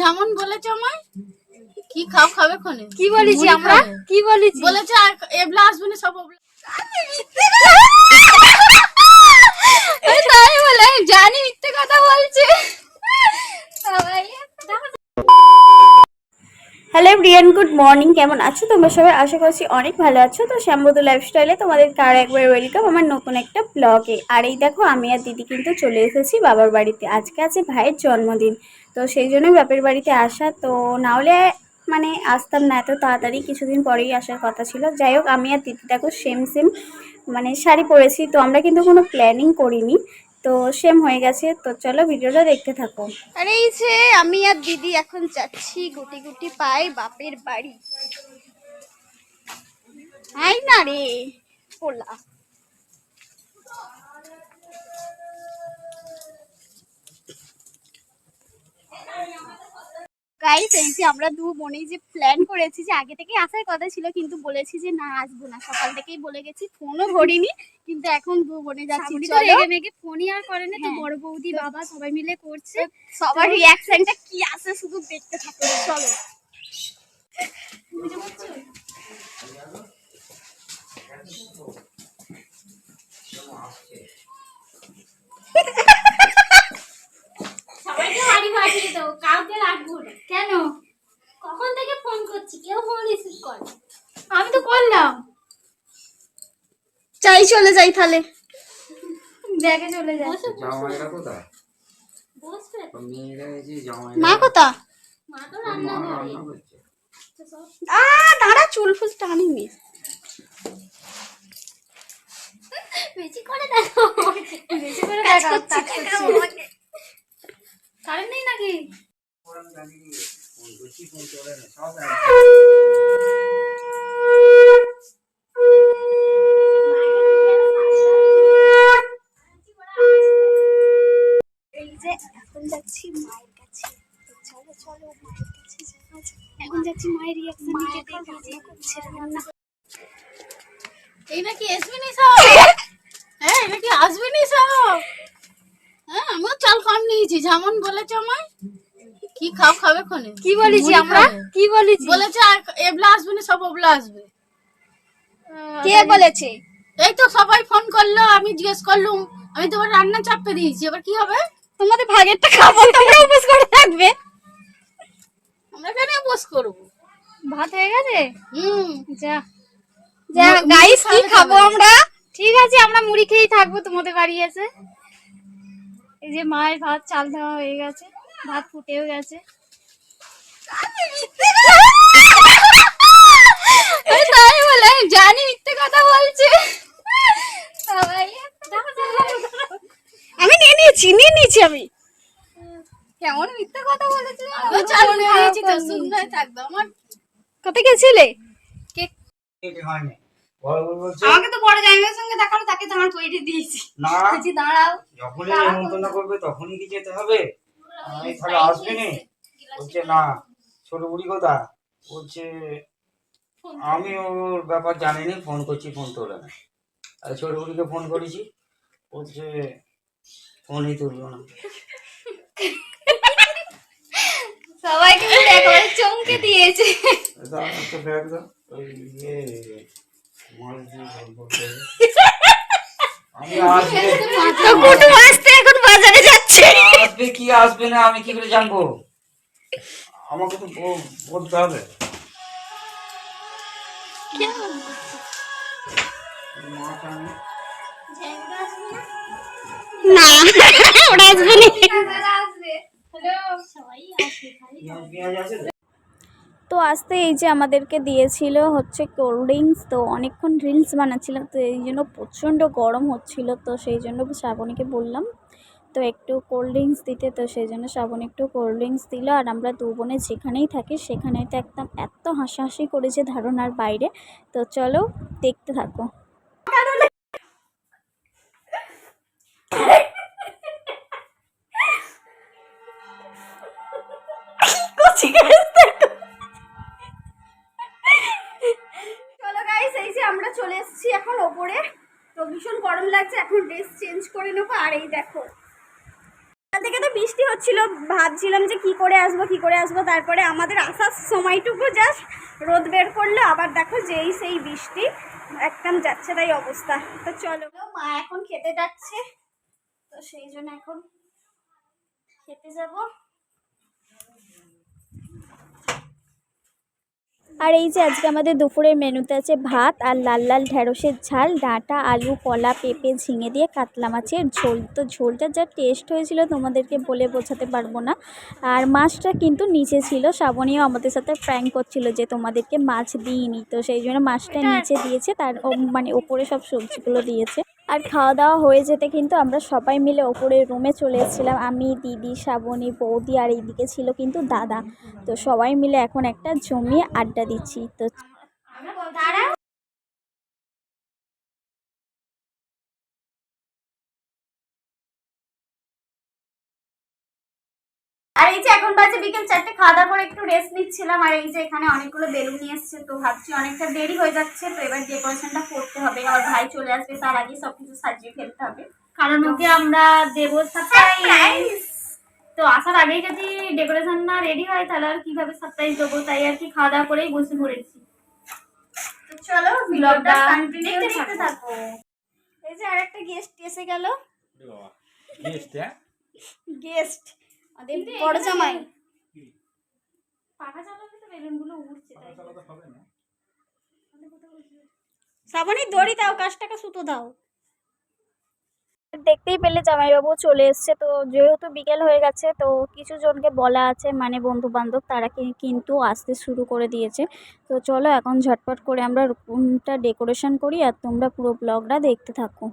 যেমন বলেছে আমায় কি খাও খাবে খনে? কি বলেছি আমরা? কি বলেছি? বলেছে আর এবলা আসবে না সব তাই বলে জানি মিথ্যে কথা বলছে। Hello Brian good morning. কেমন আছো তোমরা সবাই? আশা করছি অনেক ভালো আছো। তো শ্যামবধু লাইফস্টাইলে তোমাদের কার একবার ওয়েলকাম আমার নতুন একটা ব্লগে আর এই দেখো আমি আর দিদি কিন্তু চলে এসেছি বাবার বাড়িতে। আজকে আছে ভাইয়ের জন্মদিন। তো সেই জন্যই বাপের বাড়িতে আসা। তো না হলে মানে আসতাম না, এত তাড়াতাড়ি কিছুদিন পরেই আসার কথা ছিল। যাই হোক, আমি আর দিদি দেখো সেম সেম মানে শাড়ি পরেছি। তো আমরা কিন্তু কোনো প্ল্যানিং করিনি। তো সেম হয়ে গেছে। তো চলো ভিডিওটা দেখতে থাকো। আরে এই যে আমি আর দিদি এখন যাচ্ছি গুটি গুটি পাই বাপের বাড়ি। আই না রে, পোলা। গাইস এই যে আমরা দু বোনেই যে প্ল্যান করেছি যে আগে থেকে আসার কথা ছিল কিন্তু বলেছি যে না আসব না। সকাল থেকেই বলে গেছি ফোনও ধরিনি কিন্তু এখন দু বোনে যাচ্ছি চলো। মেঘে ফোনই আর করে না তো হ্যাঁ। বড় বৌদি বাবা সবাই মিলে করছে। সবার রিয়াকশনটা কি আছে শুধু দেখতে থাকো চলো। চাই চলে যাই তাহলে। ব্যাগে চলে জামাইরা জামাই মা কোথা? মা তো রান্না করে। রান্না করছে। আ দাঁড়া চুল ফুল টানিনি বেশি করে দেখো বেশি করে দেখো কারেন্ট নেই নাকি? ফোন করছি ফোন চলে না সব এই যে এখন যাচ্ছি মায়ের কাছে। চলো চলো মায়ের কাছে এখন যাচ্ছি মায়ের রিয়াকশন দেখি করছে রান্না আসবে নি সব হ্যাঁ এটা কি আসবে নি সব? হ্যাঁ আমিও চাল কম নিয়েছি যেমন বলেছে আমায়। কি খাও খাবে খনে? কি বলেছি আমরা? কি বলেছি? বলেছে আর এবলা আসবে না সব ওবলা আসবে। কে বলেছে? এই তো সবাই ফোন করল আমি জিজ্ঞেস করলুম আমি তোমার রান্না চাপতে দিয়েছি এবার কি হবে? তোমাদের ভাগেরটা খাব তোমরা উপোস করে থাকবে। আমরা কেন বস করব? ভাত হয়ে গেছে? হুম। যা। যা গাইস কি খাব আমরা? ঠিক আছে আমরা মুড়ি খেয়েই থাকব তোমাদের বাড়ি এসে। এই যে মায়ের ভাত চাল দেওয়া হয়ে গেছে। ভাত ফুটেও গেছে। তাই বলে জানি মিথ্যে কথা বলছে। সবাই আমি নিয়ে নিয়েছি নিয়ে নিয়েছি আমি। কেমন মিথ্যে কথা বলেছে চাল তো থাকবে আমার। কোথায় গেছিলে? কেটে হয়নি। আমাকে তো বড় জামাইয়ের সঙ্গে দেখাল তাকে তো আমার কইরে দিয়েছি। না দাঁড়াও। যখনই নেমন্তন্ন করবে তখনই কি যেতে হবে? আমি তাহলে আসবে নি? বলছে না ছোট বুড়ি কোথা বলছে আমি ওর ব্যাপার জানিনি ফোন করছি ফোন তোলে না। আর ছোট বুড়িকে ফোন করেছি। বলছে ফোনই তুললো না। সবাইকে একেবারে চমকে দিয়েছে। ইয়ে এখন বাজারে যাচ্ছে। আসবে কি আসবে না আমি কি করে জানব? আমাকে তো বলতে হবে। না আসবে না তো? আসতে এই যে আমাদেরকে দিয়েছিল হচ্ছে কোল্ড ড্রিঙ্কস, তো অনেকক্ষণ রিলস বানাচ্ছিলাম, তো এই জন্য প্রচণ্ড গরম হচ্ছিল, তো সেই জন্য শ্রাবণীকে বললাম, তো একটু কোল্ড ড্রিঙ্কস দিতে, তো সেই জন্য শ্রাবণ একটু কোল্ড ড্রিঙ্কস দিল, আর আমরা দু বোনে যেখানেই থাকি সেখানে তো একদম এত হাসাহাসি করেছে ধারণার বাইরে, তো চলো দেখতে থাকো আমরা চলে এসেছি এখন ওপরে। তো ভীষণ গরম লাগছে, এখন ড্রেস চেঞ্জ করে নেব। আর এই দেখো থেকে তো বৃষ্টি হচ্ছিল, ভাবছিলাম যে কি করে আসব, কি করে আসব। তারপরে আমাদের আসার সময়টুকু জাস্ট রোদ বের করল। আবার দেখো যেই সেই বৃষ্টি, একদম যাচ্ছে তাই অবস্থা। তো চলো, মা এখন খেতে ডাকছে তো সেই জন্য এখন খেতে যাব। আর এই যে আজকে আমাদের দুপুরের মেনুতে আছে ভাত আর লাল লাল ঢেঁড়সের ঝাল ডাঁটা আলু কলা পেঁপে ঝিঙে দিয়ে কাতলা মাছের ঝোল। তো ঝোলটা যা টেস্ট হয়েছিল তোমাদেরকে বলে বোঝাতে পারব না। আর মাছটা কিন্তু নিচে ছিল শ্রাবণীও আমাদের সাথে প্র্যাঙ্ক করছিল যে তোমাদেরকে মাছ দিইনি। তো সেই জন্য মাছটা নিচে দিয়েছে তার মানে ওপরে সব সবজিগুলো দিয়েছে। আর খাওয়া দাওয়া হয়ে যেতে কিন্তু আমরা সবাই মিলে ওপরে রুমে চলে এসেছিলাম। আমি, দিদি শ্রাবণী বৌদি আর এইদিকে ছিল কিন্তু দাদা। তো সবাই মিলে এখন একটা জমিয়ে আড্ডা দিচ্ছি। তো আর এই যে এখন বাজে বিকেল চারটে খাওয়া দাওয়ার পরে একটু রেস্ট নিচ্ছিলাম। আর এই যে এখানে অনেকগুলো বেলুন নিয়ে এসছে তো ভাবছি অনেকটা দেরি হয়ে যাচ্ছে তো এবার ডেকোরেশনটা করতে হবে। আমার ভাই চলে আসবে তার আগে সবকিছু সাজিয়ে ফেলতে হবে। কারণ ওকে আমরা দেবো সারপ্রাইজ তো আসার আগেই যদি ডেকোরেশন না রেডি হয় তাহলে আর কীভাবে সারপ্রাইজ দেবো? তাই আর কি খাওয়া দাওয়া করেই বসে পড়েছি। চলো ব্লগটা ভিডিওটা কন্টিনিউ দেখতে দেখতে থাকো। থাকো। এই যে আরেকটা গেস্ট এসে গেল। গেস্ট গেস্ট আমাদের বড় জামাই। পাখা চালালে তো বেলুনগুলো উঠছে তাই শ্রাবণী দড়ি দাও কাছ টাকা সুতো দাও। দেখতেই পেলে জামাইবাবু চলে এসছে তো যেহেতু বিকেল হয়ে গেছে তো কিছু জনকে বলা আছে মানে বন্ধু বান্ধব তারা কি- কিন্তু আসতে শুরু করে দিয়েছে। তো চলো এখন ঝটপট করে আমরা রুমটা ডেকোরেশন করি আর তোমরা পুরো ব্লগটা দেখতে থাকো।